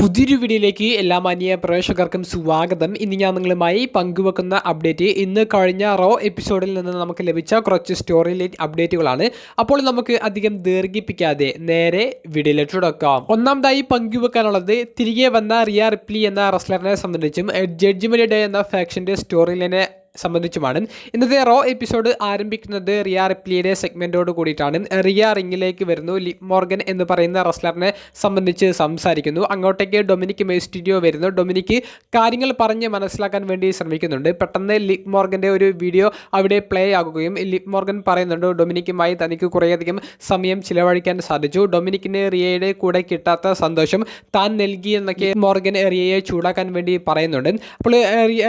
പുതിയൊരു വീഡിയോയിലേക്ക് എല്ലാ മാന്യ പ്രേക്ഷകർക്കും സ്വാഗതം. ഇന്ന് ഞാൻ നിങ്ങളുമായി പങ്കുവെക്കുന്ന അപ്ഡേറ്റ് ഇന്ന് കഴിഞ്ഞ റോ എപ്പിസോഡിൽ നിന്ന് നമുക്ക് ലഭിച്ച കുറച്ച് സ്റ്റോറി ലൈറ്റ് അപ്ഡേറ്റുകളാണ് അപ്പോൾ നമുക്ക് അധികം ദീർഘിപ്പിക്കാതെ നേരെ വീഡിയോയിലേക്ക് തുടക്കാം ഒന്നാമതായി പങ്കുവെക്കാനുള്ളത് തിരികെ വന്ന റിയ റിപ്ലി എന്ന റെസ്ലറിനെ സംബന്ധിച്ചും ജഡ്ജ്മെന്റ് ഡേ എന്ന ഫാക്ഷന്റെ സ്റ്റോറി ലൈനെ സംബന്ധിച്ചുമാണ്. ഇന്നത്തെ റോ എപ്പിസോഡ് ആരംഭിക്കുന്നത് റിയ റിപ്ലിയുടെ സെഗ്മെന്റോട് കൂടിയിട്ടാണ്. റിയ റിങ്ങിലേക്ക് വരുന്നു. ലിപ് മോർഗൻ എന്ന് പറയുന്ന റെസ്ലറിനെ സംബന്ധിച്ച് സംസാരിക്കുന്നു. അങ്ങോട്ടേക്ക് ഡൊമിനിക് മേസ്റ്റുഡിയോ വരുന്നു. ഡൊമിനിക്ക് കാര്യങ്ങൾ പറഞ്ഞ് മനസ്സിലാക്കാൻ വേണ്ടി ശ്രമിക്കുന്നുണ്ട്. പെട്ടെന്ന് ലിപ് മോർഗന്റെ ഒരു വീഡിയോ അവിടെ പ്ലേ ആകുകയും ലിപ് മോർഗൻ പറയുന്നുണ്ട് ഡൊമിനിക്കുമായി തനിക്ക് കുറേയധികം സമയം ചിലവഴിക്കാൻ സാധിച്ചു. ഡൊമിനിക്കിന് റിയയുടെ കൂടെ കിട്ടാത്ത സന്തോഷം താൻ നൽകി എന്നൊക്കെ മോർഗൻ റിയയെ ചൂടാക്കാൻ വേണ്ടി പറയുന്നുണ്ട്. അപ്പോൾ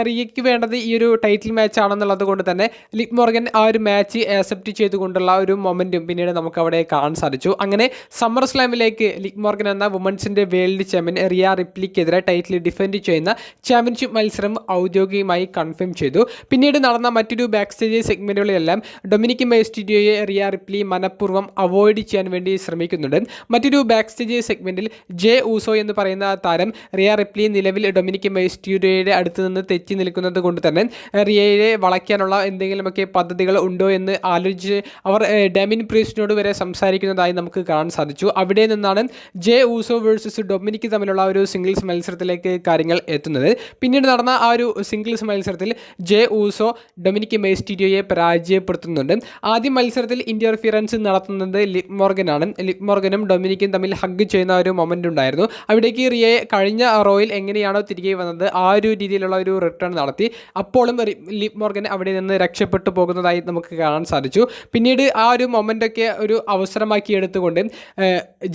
റിയയ്ക്ക് വേണ്ടത് ഈ ഒരു ടൈറ്റിൽ മാച്ച് ആണെന്നുള്ളത് കൊണ്ട് തന്നെ ലിക് മോർഗൻ ആ ഒരു മാച്ച് ആക്സെപ്റ്റ് ചെയ്തുകൊണ്ടുള്ള ഒരു മൊമെന്റും പിന്നീട് നമുക്ക് അവിടെ കാണാൻ സാധിച്ചു. അങ്ങനെ സമ്മർ സ്ലാമിലേക്ക് ലിക് മോർഗൻ എന്ന വുമൻസിന്റെ വേൾഡ് ചാമ്പ്യൻ റിയ റിപ്ലിക്കെതിരെ ടൈറ്റിൽ ഡിഫെൻഡ് ചെയ്യുന്ന ചാമ്പ്യൻഷിപ്പ് മത്സരം ഔദ്യോഗികമായി കൺഫേം ചെയ്തു. പിന്നീട് നടന്ന മറ്റൊരു ബാക്ക് സ്റ്റേജ് സെഗ്മെന്റുകളിലെല്ലാം ഡൊമിനിക് മെസ്റ്റുഡിയോയെ റിയ റിപ്ലി മനഃപൂർവം അവോയ്ഡ് ചെയ്യാൻ വേണ്ടി ശ്രമിക്കുന്നുണ്ട്. മറ്റൊരു ബാക്ക് സ്റ്റേജ് സെഗ്മെന്റിൽ ജെ ഊസോ എന്ന് പറയുന്ന താരം റിയ റിപ്ലി നിലവിൽ ഡൊമിനിക് മെസ്റ്റുഡിയോയുടെ അടുത്ത് നിന്ന് തെറ്റി നിൽക്കുന്നത് കൊണ്ട് തന്നെ റിയയെ വളയ്ക്കാനുള്ള എന്തെങ്കിലുമൊക്കെ പദ്ധതികൾ ഉണ്ടോ എന്ന് ആലോചിച്ച് അവർ ഡെമിൻ പ്രീസ്റ്റിനോട് വരെ സംസാരിക്കുന്നതായി നമുക്ക് കാണാൻ സാധിച്ചു. അവിടെ നിന്നാണ് ജെ ഊസോ വേഴ്സസ് ഡൊമിനിക്ക് തമ്മിലുള്ള ഒരു സിംഗിൾസ് മത്സരത്തിലേക്ക് കാര്യങ്ങൾ എത്തുന്നത്. പിന്നീട് നടന്ന ആ ഒരു സിംഗിൾസ് മത്സരത്തിൽ ജെ ഊസോ ഡൊമിനിക് മേസ്റ്റീരിയോയെ പരാജയപ്പെടുത്തുന്നുണ്ട്. ആദ്യ മത്സരത്തിൽ ഇന്റർഫിയറൻസ് നടത്തുന്നത് ലിപ് മോർഗനാണ്. ലിപ് മോർഗനും ഡൊമിനിക്കും തമ്മിൽ ഹഗ് ചെയ്യുന്ന ഒരു മൊമെന്റ് ഉണ്ടായിരുന്നു. അവിടേക്ക് റിയയെ കഴിഞ്ഞ റോയിൽ എങ്ങനെയാണോ തിരികെ വന്നത് ആ ഒരു രീതിയിലുള്ള ഒരു റിട്ടേൺ നടത്തി. അപ്പോഴും ലിപ് മോർഗൻ അവിടെ നിന്ന് രക്ഷപ്പെട്ടു പോകുന്നതായി നമുക്ക് കാണാൻ സാധിച്ചു. പിന്നീട് ആ ഒരു മൊമെന്റൊക്കെ ഒരു അവസരമാക്കി എടുത്തുകൊണ്ട്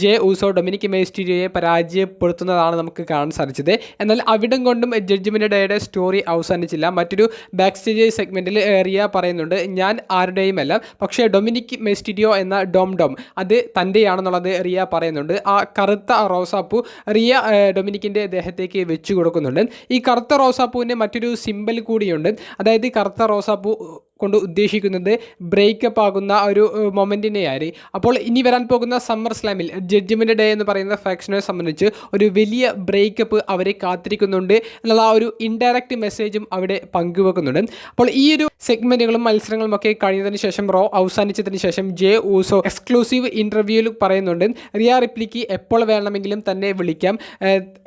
ജെ ഊസോ ഡൊമിനിക് മേസ്റ്റീരിയോയെ പരാജയപ്പെടുത്തുന്നതാണ് നമുക്ക് കാണാൻ സാധിച്ചത്. എന്നാൽ അവിടം കൊണ്ടും ജഡ്ജ്മെന്റ് ഡേയുടെ സ്റ്റോറി അവസാനിച്ചില്ല. മറ്റൊരു ബാക്ക് സ്റ്റേജ് സെഗ്മെന്റിൽ റിയ പറയുന്നുണ്ട് ഞാൻ ആരുടെയും അല്ല പക്ഷേ ഡൊമിനിക് മെസ്റ്റിഡിയോ എന്ന ഡോം ഡോം അത് തന്റെയാണെന്നുള്ളത് റിയ പറയുന്നുണ്ട്. ആ കറുത്ത റോസാപ്പൂ റിയ ഡൊമിനിക്കിന്റെ ദേഹത്തേക്ക് വെച്ചു കൊടുക്കുന്നുണ്ട്. ഈ കറുത്ത റോസാപ്പൂവിന്റെ മറ്റൊരു സിമ്പൽ കൂടിയുണ്ട് അതായത് ഈ കറുത്ത റോസാപ്പൂ കൊണ്ട് ഉദ്ദേശിക്കുന്നത് ബ്രേക്കപ്പ് ആകുന്ന ഒരു മൊമെന്റിനെയായി അപ്പോൾ ഇനി വരാൻ പോകുന്ന സമ്മർ സ്ലാമിൽ ജഡ്ജ്മെന്റ് ഡേ എന്ന് പറയുന്ന ഫാക്ഷനെ സംബന്ധിച്ച് ഒരു വലിയ ബ്രേക്കപ്പ് അവരെ കാത്തിരിക്കുന്നുണ്ട് എന്നുള്ള ആ ഒരു ഇൻഡയറക്റ്റ് മെസ്സേജും അവിടെ പങ്കുവെക്കുന്നുണ്ട്. അപ്പോൾ ഈ ഒരു സെഗ്മെന്റുകളും മത്സരങ്ങളും ഒക്കെ കഴിഞ്ഞതിന് ശേഷം റോ അവസാനിച്ചതിന് ശേഷം ജെ ഊസോ എക്സ്ക്ലൂസീവ് ഇന്റർവ്യൂവിൽ പറയുന്നുണ്ട് റിയ റിപ്ലിക്ക് എപ്പോൾ വേണമെങ്കിലും തന്നെ വിളിക്കാം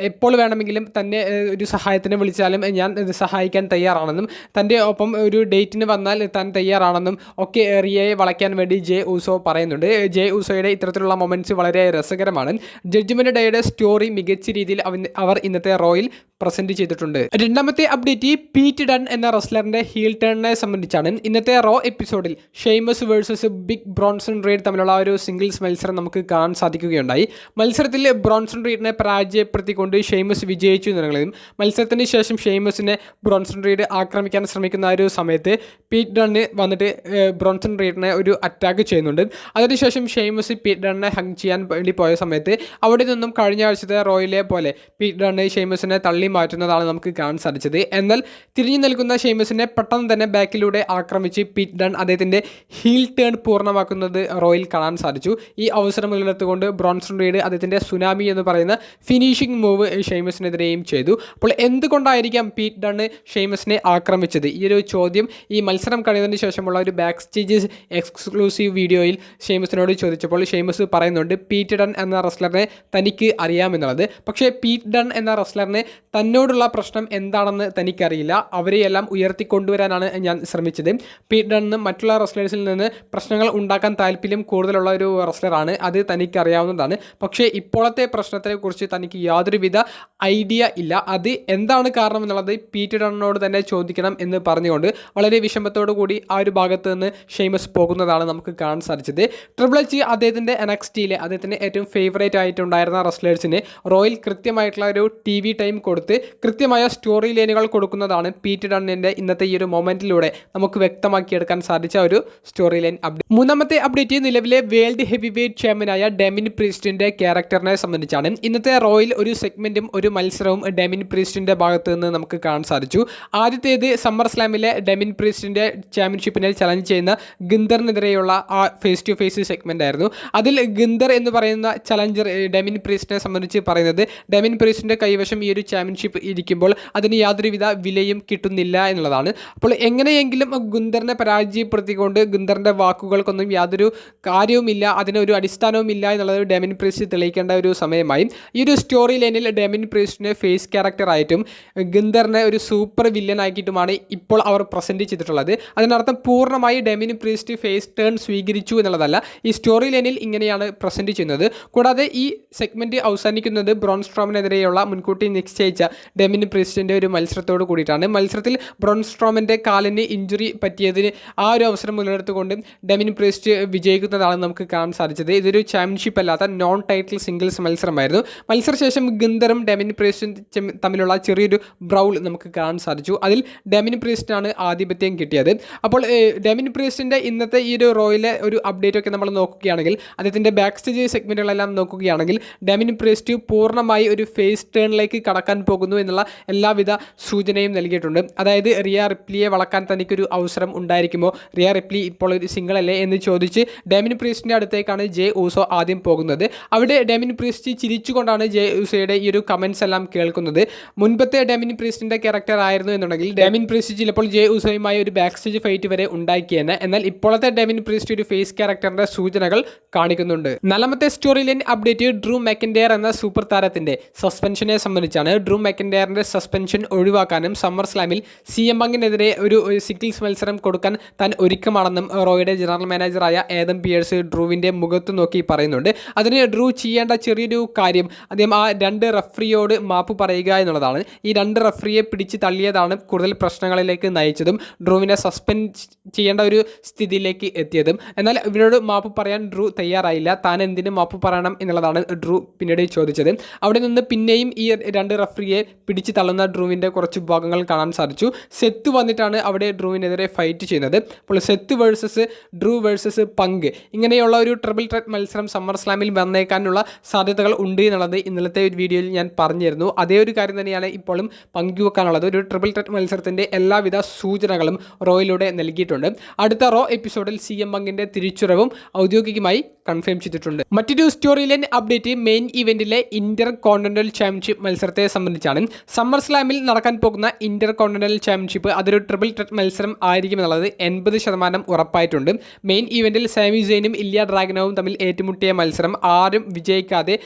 എപ്പോൾ വേണമെങ്കിലും തന്നെ ഒരു സഹായത്തിന് വിളിച്ചാലും ഞാൻ സഹായിക്കാൻ തയ്യാറാണെന്നും തന്റെ ഒപ്പം ഒരു ഡേറ്റിന് വന്നാൽ താൻ തയ്യാറാണെന്നും ഒക്കെ റിയയെ വളയ്ക്കാൻ വേണ്ടി ജെ ഉസോ പറയുന്നുണ്ട്. ജെ ഉസോയുടെ ഇത്തരത്തിലുള്ള മൊമെന്റ്സ് വളരെ രസകരമാണ്. ജഡ്ജ്മെന്റ് ഡേയുടെ സ്റ്റോറി മികച്ച രീതിയിൽ അവർ ഇന്നത്തെ റോയിൽ പ്രസന്റ് ചെയ്തിട്ടുണ്ട്. രണ്ടാമത്തെ അപ്ഡേറ്റ് പീറ്റ് ഡൺ എന്ന റെസ്ലറിന്റെ ഹീൽ ടേണിനെ സംബന്ധിച്ചാണ്. ഇന്നത്തെ റോ എപ്പിസോഡിൽ Sheamus versus Big Bronson Reed തമ്മിലുള്ള ഒരു സിംഗിൾസ് മത്സരം നമുക്ക് കാണാൻ സാധിക്കുകയുണ്ടായി. മത്സരത്തിൽ ബ്രോൺസൺ റീഡിനെ പരാജയപ്പെടുത്തിക്കൊണ്ട് ഷെയ്മസ് വിജയിച്ചു എന്നുള്ളതും മത്സരത്തിന് ശേഷം ഷെയ്മസിനെ ബ്രോൺസൺ റീഡ് ആക്രമിക്കാൻ ശ്രമിക്കുന്ന ഒരു സമയത്ത് പീറ്റ് ഡണ്ണ് വന്നിട്ട് ബ്രോൺസൺ റീഡിനെ ഒരു അറ്റാക്ക് ചെയ്യുന്നുണ്ട്. അതിനുശേഷം ഷെയ്മസ് പീറ്റ് ഡണ്ണിനെ ഹങ് ചെയ്യാൻ വേണ്ടി പോയ സമയത്ത് അവിടെ നിന്നും കഴിഞ്ഞ ആഴ്ചത്തെ റോയിലെ പോലെ പീറ്റ് ഡണ്ണ് ഷെയ്മസിനെ തള്ളി മാറ്റുന്നതാണ് നമുക്ക് കാണാൻ സാധിച്ചത്. എന്നാൽ തിരിഞ്ഞു നിൽക്കുന്ന ഷെയ്മസിനെ പെട്ടെന്ന് തന്നെ ബാക്കിലൂടെ ആക്രമിച്ച് പിറ്റ് ഡൺ അദ്ദേഹത്തിന്റെ ഹീൽ ടേൺ പൂർണമാക്കുന്നത് റോയിൽ കാണാൻ സാധിച്ചു. ഈ അവസരം മുതലെടുത്തുകൊണ്ട് ബ്രോൺസൺ റീഡ് അദ്ദേഹത്തിന്റെ സുനാമി എന്ന് പറയുന്ന ഫിനിഷിംഗ് മൂവ് ഷെയ്മസിനെതിരെയും ചെയ്തു. അപ്പോൾ എന്തുകൊണ്ടായിരിക്കാം പീറ്റ് ഡൺ ഷെയ്മസിനെ ആക്രമിച്ചത്? ഈ ഒരു ചോദ്യം ഈ മത്സരം കഴിഞ്ഞതിന് ശേഷമുള്ള ഒരു ബാക്ക് സ്റ്റേജ് എക്സ്ക്ലൂസീവ് വീഡിയോയിൽ ഷെയ്മസിനോട് ചോദിച്ചപ്പോൾ ഷെയ്മസ് പറയുന്നുണ്ട് പീറ്റ് ഡൺ എന്ന റെസ്ലറിനെ തനിക്ക് അറിയാമെന്നുള്ളത്. പക്ഷേ പീറ്റ് ഡൺ എന്ന റെസ്ലറിന് തന്നോടുള്ള പ്രശ്നം എന്താണെന്ന് തനിക്കറിയില്ല. അവരെയെല്ലാം ഉയർത്തിക്കൊണ്ടുവരാനാണ് ഞാൻ ശ്രമിച്ചത്. പീറ്റ് ഡണ്ണ് മറ്റുള്ള റെസ്ലേഴ്സിൽ നിന്ന് പ്രശ്നങ്ങൾ ഉണ്ടാക്കാൻ താല്പര്യം കൂടുതലുള്ള ഒരു റെസ്ലറാണ് അത് തനിക്കറിയാവുന്നതാണ്. പക്ഷേ ഇപ്പോഴത്തെ പ്രശ്നത്തെക്കുറിച്ച് തനിക്ക് യാതൊരുവിധ ഐഡിയ ഇല്ല. അത് എന്താണ് കാരണം എന്നുള്ളത് പീറ്റ് തന്നെ ചോദിക്കണം എന്ന് പറഞ്ഞുകൊണ്ട് വളരെ വിഷമത്തോടു കൂടി ആ ഒരു ഭാഗത്ത് നിന്ന് ഷെയ്മസ് പോകുന്നതാണ് നമുക്ക് കാണാൻ സാധിച്ചത്. ട്രിപ്പിൾ എച്ച് അദ്ദേഹത്തിന്റെ എനക്സ്റ്റിയിലെ അദ്ദേഹത്തിന്റെ ഏറ്റവും ഫേവറേറ്റ് ആയിട്ടുണ്ടായിരുന്ന റെസ്ലേഴ്സിന് റോയിൽ കൃത്യമായിട്ടുള്ള ഒരു ടി ടൈം കൊടുത്ത് പുറത്ത് കൃത്യമായ സ്റ്റോറി ലൈനുകൾ കൊടുക്കുന്നതാണ് പീറ്റ് ഡണ്ണിന്റെ ഇന്നത്തെ ഈ ഒരു മൊമെന്റിലൂടെ നമുക്ക് വ്യക്തമാക്കിയെടുക്കാൻ സാധിച്ച ഒരു സ്റ്റോറി ലൈൻ അപ്ഡേറ്റ് മൂന്നാമത്തെ അപ്ഡേറ്റ് നിലവിലെ വേൾഡ് ഹെവി വെയ്റ്റ് ചാമ്പ്യനായ ഡെമിൻ പ്രീസ്റ്റിന്റെ ക്യാരക്ടറിനെ സംബന്ധിച്ചാണ്. ഇന്നത്തെ റോയിൽ ഒരു സെഗ്മെന്റും ഒരു മത്സരവും ഡെമിൻ പ്രീസ്റ്റിന്റെ ഭാഗത്ത് നിന്ന് നമുക്ക് കാണാൻ സാധിച്ചു. ആദ്യത്തേത് സമ്മർ സ്ലാമിലെ ഡെമിൻ പ്രീസ്റ്റിന്റെ ചാമ്പ്യൻഷിപ്പിനെ ചലഞ്ച് ചെയ്യുന്ന ഗിന്ദറിനെതിരെയുള്ള ആ ഫേസ് ടു ഫേസ് സെഗ്മെന്റ് ആയിരുന്നു. അതിൽ ഗിന്ദർ എന്ന് പറയുന്ന ചലഞ്ചർ ഡെമിൻ പ്രീസ്റ്റിനെ സംബന്ധിച്ച് പറയുന്നത് ഡെമിൻ പ്രീസ്റ്റിന്റെ കൈവശം ഈ ഒരു ചാമ്പ്യൻഷിപ്പ് ഇരിക്കുമ്പോൾ അതിന് യാതൊരുവിധ വിലയും കിട്ടുന്നില്ല എന്നുള്ളതാണ്. അപ്പോൾ എങ്ങനെയെങ്കിലും ഗുന്ദറിനെ പരാജയപ്പെടുത്തിക്കൊണ്ട് ഗുന്ദറിന്റെ വാക്കുകൾക്കൊന്നും യാതൊരു കാര്യവുമില്ല അതിനൊരു അടിസ്ഥാനവുമില്ല എന്നുള്ളത് ഡെമിൻ പ്രീസ്റ്റ് തെളിയിക്കേണ്ട ഒരു സമയമായി. ഈ ഒരു സ്റ്റോറി ലൈനിൽ ഡെമിൻ പ്രീസ്റ്റിനെ ഫേസ് ക്യാരക്ടറായിട്ടും ഗുന്ദറിനെ ഒരു സൂപ്പർ വില്ലൻ ആക്കിയിട്ടുമാണ് ഇപ്പോൾ അവർ പ്രസന്റ് ചെയ്തിട്ടുള്ളത്. അതിനർത്ഥം പൂർണമായി ഡെമിൻ പ്രീസ്റ്റ് ഫേസ് ടേൺ സ്വീകരിച്ചു എന്നുള്ളതല്ല ഈ സ്റ്റോറി ലൈനിൽ ഇങ്ങനെയാണ് പ്രസന്റ് ചെയ്യുന്നത്. കൂടാതെ ഈ സെഗ്മെന്റ് അവസാനിക്കുന്നത് ബ്രോൺസ്ട്രോമിനെതിരെയുള്ള മുൻകൂട്ടി നിശ്ചയിച്ച ഡെമിൻ പ്രീസ്റ്റിന്റെ ഒരു മത്സരത്തോട് കൂടിയിട്ടാണ്. മത്സരത്തിൽ ബ്രോൺസ്ട്രോമിന്റെ കാലിന് ഇഞ്ചുറി പറ്റിയതിന് ആ ഒരു അവസരം മുതലെടുത്തുകൊണ്ട് ഡെമിൻ പ്രീസ്റ്റ് വിജയിക്കുന്നതാണ് നമുക്ക് കാണാൻ സാധിച്ചത്. ഇതൊരു ചാമ്പ്യൻഷിപ്പ് അല്ലാത്ത നോൺ ടൈറ്റിൽ സിംഗിൾസ് മത്സരമായിരുന്നു. മത്സരശേഷം ഗിന്ദറും ഡെമിൻ പ്രീസ്റ്റും തമ്മിലുള്ള ചെറിയൊരു ബ്രൗൾ നമുക്ക് കാണാൻ സാധിച്ചു. അതിൽ ഡെമിൻ പ്രീസ്റ്റിനാണ് ആധിപത്യം കിട്ടിയത്. അപ്പോൾ ഡെമിൻ പ്രീസ്റ്റിന്റെ ഇന്നത്തെ ഈ ഒരു റോയിലെ ഒരു അപ്ഡേറ്റ് ഒക്കെ നമ്മൾ നോക്കുകയാണെങ്കിൽ അദ്ദേഹത്തിന്റെ ബാക്ക് സ്റ്റേജ് സെഗ്മെന്റുകളെല്ലാം നോക്കുകയാണെങ്കിൽ ഡെമിൻ പ്രീസ്റ്റ് പൂർണമായി ഒരു ഫേസ് ടേണിലേക്ക് കടക്കാൻ പോകുന്നു എന്നുള്ള എല്ലാവിധ സൂചനയും നൽകിയിട്ടുണ്ട്. അതായത് റിയ റിപ്ലിയെ വളക്കാൻ തനിക്കൊരു അവസരം ഉണ്ടായിരിക്കുമോ? റിയ റിപ്ലി ഇപ്പോൾ ഒരു സിംഗിൾ അല്ലേ എന്ന് ചോദിച്ച് ഡെമിൻ പ്രീസ്റ്റിന്റെ അടുത്തേക്കാണ് ജെ ഊസോ ആദ്യം പോകുന്നത്. അവിടെ ഡെമിൻ പ്രീസ്റ്റ് ചിരിച്ചുകൊണ്ടാണ് ജെ ഊസോയുടെ ഈ ഒരു കമൻസ് എല്ലാം കേൾക്കുന്നത്. മുൻപത്തെ ഡെമിൻ പ്രീസ്റ്റിന്റെ ക്യാരക്ടർ ആയിരുന്നു എന്നുണ്ടെങ്കിൽ ഡെമിൻ പ്രീസ്റ്റ് ചിലപ്പോൾ ജെ ഊസോയുമായി ഒരു ബാക്ക് സ്റ്റേജ് ഫൈറ്റ് വരെ ഉണ്ടാക്കിയെന്ന്. എന്നാൽ ഇപ്പോഴത്തെ ഡെമിൻ പ്രീസ്റ്റ് ഒരു ഫേസ് ക്യാരക്ടറിന്റെ സൂചനകൾ കാണിക്കുന്നുണ്ട്. നാലാമത്തെ story line update Drew McIntyre എന്ന സൂപ്പർ താരത്തിന്റെ സസ്പെൻഷനെ സംബന്ധിച്ചാണ് ഡ്രൂ മെക്കൻഡെയറിന്റെ സസ്പെൻഷൻ ഒഴിവാക്കാനും സമ്മർ സ്ലാമിൽ സി എം ബങ്ങിനെതിരെ ഒരു സിക്കിൾസ് മത്സരം കൊടുക്കാൻ താൻ ഒരുക്കമാണെന്നും റോയുടെ ജനറൽ മാനേജറായ ഏതം പിയേഴ്സ് ഡ്രൂവിന്റെ മുഖത്ത് നോക്കി പറയുന്നുണ്ട്. അതിന് ഡ്രൂ ചെയ്യേണ്ട ചെറിയൊരു കാര്യം അദ്ദേഹം ആ രണ്ട് റഫറിയോട് മാപ്പ് പറയുക എന്നുള്ളതാണ്. ഈ രണ്ട് റഫറിയെ പിടിച്ച് തള്ളിയതാണ് കൂടുതൽ പ്രശ്നങ്ങളിലേക്ക് നയിച്ചതും ഡ്രൂവിനെ സസ്പെൻഡ് ചെയ്യേണ്ട ഒരു സ്ഥിതിയിലേക്ക് എത്തിയതും. എന്നാൽ ഇവരോട് മാപ്പ് പറയാൻ ഡ്രൂ തയ്യാറായില്ല. താൻ എന്തിനും മാപ്പ് പറയണം എന്നുള്ളതാണ് ഡ്രൂ പിന്നീട് ചോദിച്ചത്. അവിടെ നിന്ന് പിന്നെയും ഈ രണ്ട് റഫറിയെ പിടിച്ച് തള്ളുന്ന ഡ്രൂവിന്റെ കുറച്ച് ഭാഗങ്ങൾ കാണാൻ സാധിച്ചു. സെത്ത് വന്നിട്ടാണ് അവിടെ ഡ്രൂവിനെതിരെ ഫൈറ്റ് ചെയ്യുന്നത്. അപ്പോൾ Seth versus Drew versus Punk ഇങ്ങനെയുള്ള ഒരു ട്രിപ്പിൾ ട്രെറ്റ് മത്സരം സമ്മർ സ്ലാമിൽ വന്നേക്കാനുള്ള സാധ്യതകൾ ഉണ്ട് എന്നുള്ളത് ഇന്നലത്തെ ഒരു വീഡിയോയിൽ ഞാൻ പറഞ്ഞിരുന്നു. അതേ ഒരു കാര്യം തന്നെയാണ് ഇപ്പോഴും പങ്കുവെക്കാനുള്ളത് ഒരു ട്രിപ്പിൾ ട്രെറ്റ് മത്സരത്തിന്റെ എല്ലാവിധ സൂചനകളും റോയിലൂടെ നൽകിയിട്ടുണ്ട്. അടുത്ത റോ എപ്പിസോഡിൽ സി എം പങ്കിന്റെ തിരിച്ചുറവും ഔദ്യോഗികമായി കൺഫേം ചെയ്തിട്ടുണ്ട്. മറ്റൊരു സ്റ്റോറി ലൈൻ അപ്ഡേറ്റ് മെയിൻ ഇവന്റിലെ ഇന്റർ കോണ്ടിനൽ ചാമ്പ്യൻഷിപ്പ് മത്സരത്തെ സംബന്ധിച്ചാണ് സമ്മർ സ്ലാമിൽ നടക്കാൻ പോകുന്ന ഇന്റർ കോണ്ടിനെന്റൽ ചാമ്പ്യൻഷിപ്പ് അതൊരു ട്രിപ്പിൾ ട്രെറ്റ് മത്സരം ആയിരിക്കും എന്നുള്ളത് എൺപത് ശതമാനം ഉറപ്പായിട്ടുണ്ട്. മെയിൻ ഇവന്റിൽ സാമി ജെയിനും ഇല്യ ഡ്രാഗനോവും തമ്മിൽ ഏറ്റുമുട്ടിയ മത്സരം ആരും വിജയിക്കാതെ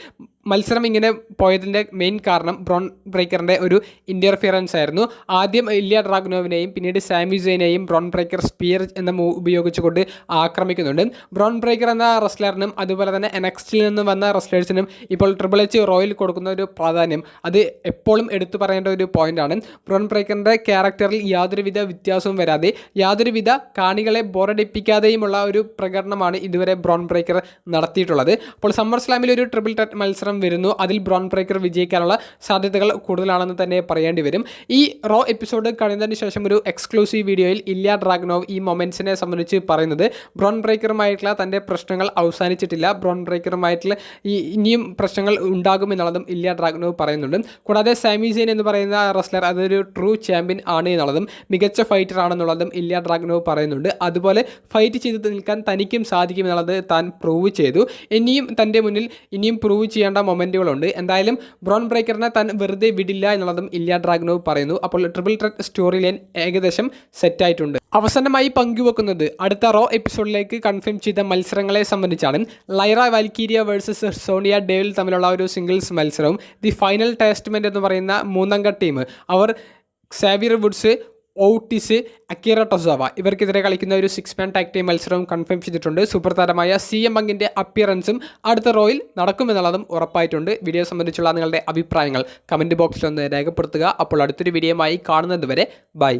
മത്സരം ഇങ്ങനെ പോയതിന്റെ മെയിൻ കാരണം ബ്രോൺ ബ്രേക്കറിന്റെ ഒരു ഇന്റർഫിയറൻസ് ആയിരുന്നു. ആദ്യം ഇല്യ ഡ്രാഗ്നോവിനെയും പിന്നീട് സാമിസേനെയും ബ്രോൺ ബ്രേക്കർ സ്പിയർ എന്ന മൂവ് ഉപയോഗിച്ചുകൊണ്ട് ആക്രമിക്കുന്നുണ്ട്. ബ്രോൺ ബ്രേക്കർ എന്ന റെസ്ലറിനും അതുപോലെ തന്നെ എനക്സ്റ്റിൽ നിന്ന് വന്ന റെസ്ലേഴ്സിനും ഇപ്പോൾ ട്രിപ്പിൾ എച്ച് റോയിൽ കൊടുക്കുന്ന ഒരു പ്രാധാന്യം. അത് എപ്പോഴും എടുത്തു പറയേണ്ട ഒരു പോയിന്റാണ് ബ്രോൺ ബ്രേക്കറിന്റെ ക്യാരക്ടറിൽ യാതൊരുവിധ വ്യത്യാസവും വരാതെ യാതൊരുവിധ കാണികളെ ബോറടിപ്പിക്കാതെയുമുള്ള ഒരു പ്രകടനമാണ് ഇതുവരെ ബ്രോൺ ബ്രേക്കർ നടത്തിയിട്ടുള്ളത്. അപ്പോൾ സമ്മർ സ്ലാമിൽ ഒരു ട്രിപ്പിൾ ടെറ്റ് മത്സരം വരുന്നു. അതിൽ ബ്രോൺ ബ്രേക്കർ വിജയിക്കാനുള്ള സാധ്യതകൾ കൂടുതലാണെന്ന് തന്നെ പറയേണ്ടി വരും. ഈ റോ എപ്പിസോഡ് കഴിഞ്ഞതിന് ശേഷം ഒരു എക്സ്ക്ലൂസീവ് വീഡിയോയിൽ ഇല്ല ഡ്രാഗ്നോവ് ഈ മൊമെൻസിനെ സംബന്ധിച്ച് പറയുന്നത്. ബ്രോൺ ബ്രേക്കറുമായിട്ടുള്ള തന്റെ പ്രശ്നങ്ങൾ അവസാനിച്ചിട്ടില്ല. ബ്രോൺ ബ്രേക്കറുമായിട്ടുള്ള ഈ ഇനിയും പ്രശ്നങ്ങൾ ഉണ്ടാകുമെന്നുള്ളതും ഇല്ല ഡ്രാഗ്നോവ് പറയുന്നുണ്ട്. കൂടാതെ സാമി സെയിൻ എന്ന് പറയുന്ന റെസ്ലർ അതൊരു ട്രൂ ചാമ്പ്യൻ ആണ് എന്നുള്ളതും മികച്ച ഫൈറ്റർ ആണെന്നുള്ളതും ഇല്ല ഡ്രാഗ്നോവ് പറയുന്നുണ്ട്. അതുപോലെ ഫൈറ്റ് ചെയ്ത് നിൽക്കാൻ തനിക്കും സാധിക്കും എന്നുള്ളത് താൻ പ്രൂവ് ചെയ്തു. ഇനിയും തന്റെ മുന്നിൽ ഇനിയും പ്രൂവ് ചെയ്യേണ്ട മൊമെന്റുകളുണ്ട് എന്തായാലും ബ്രോൺ ബ്രേക്കറിനെ താൻ വെറുതെ വിടില്ല എന്നുള്ളതും ഇല്ല ഡ്രാഗ്നോവ് പറയുന്നു. അപ്പോൾ ട്രിപ്പിൾ ത്രെറ്റ് സ്റ്റോറി ലൈൻ ഏകദേശം സെറ്റായിട്ടുണ്ട് അവസാനമായി പങ്കുവെക്കുന്നത് അടുത്ത റോ എപ്പിസോഡിലേക്ക് കൺഫേം ചെയ്ത മത്സരങ്ങളെ സംബന്ധിച്ചാണ്. ലൈറ വാൽക്കീരിയ വേഴ്സസ് സോണിയ ഡേവിൽ തമ്മിലുള്ള ഒരു സിംഗിൾസ് മത്സരവും. ദി ഫൈനൽ ടെസ്റ്റ്മെന്റ് എന്ന് പറയുന്ന മൂന്നംഗ ടീം അവർ Xavier Woods Otis Akira Tozawa. ഇവർക്കെതിരെ കളിക്കുന്ന ഒരു സിക്സ് മാൻ ടാക് ടീം മത്സരവും കൺഫേം ചെയ്തിട്ടുണ്ട്. സൂപ്പർ താരമായ സി എം അങ്ങിന്റെ അപ്പിയറൻസും അടുത്ത റോയിൽ നടക്കുമെന്നുള്ളതും ഉറപ്പായിട്ടുണ്ട്. വീഡിയോ സംബന്ധിച്ചുള്ള നിങ്ങളുടെ അഭിപ്രായങ്ങൾ കമന്റ് ബോക്സിൽ ഒന്ന് രേഖപ്പെടുത്തുക. അപ്പോൾ അടുത്തൊരു വീഡിയോയുമായി കാണുന്നതുവരെ ബൈ